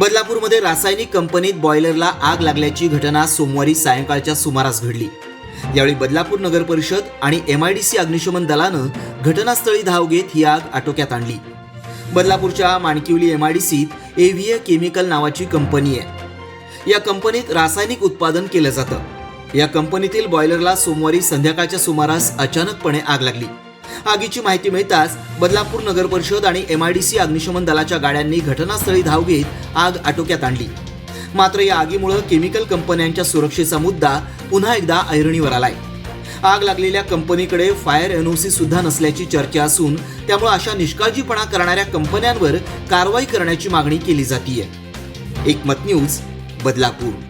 बदलापूरमध्ये रासायनिक कंपनीत बॉयलरला आग लागल्याची घटना सोमवारी सायंकाळच्या सुमारास घडली. यावेळी बदलापूर नगर परिषद आणि एम आय डी सी अग्निशमन दलानं घटनास्थळी धाव घेत ही आग आटोक्यात आणली. बदलापूरच्या माणकिवली एम आय डी सीत एव्हीए केमिकल नावाची कंपनी आहे. या कंपनीत रासायनिक उत्पादन केलं जातं. या कंपनीतील बॉयलरला सोमवारी संध्याकाळच्या सुमारास अचानकपणे आग लागली. आगीची माहिती मिळताच बदलापूर नगर परिषद आणि एम आय डी सी अग्निशमन दलाच्या गाड्यांनी घटनास्थळी धाव घेत आग आटोक्यात आणली. मात्र या आगीमुळे केमिकल कंपन्यांच्या सुरक्षेचा मुद्दा पुन्हा एकदा ऐरणीवर आलाय. आग लागलेल्या कंपनीकडे फायर एनओसी सुद्धा नसल्याची चर्चा असून त्यामुळे अशा निष्काळजीपणा करणाऱ्या कंपन्यांवर कारवाई करण्याची मागणी केली जातीय. एकमत न्यूज बदलापूर.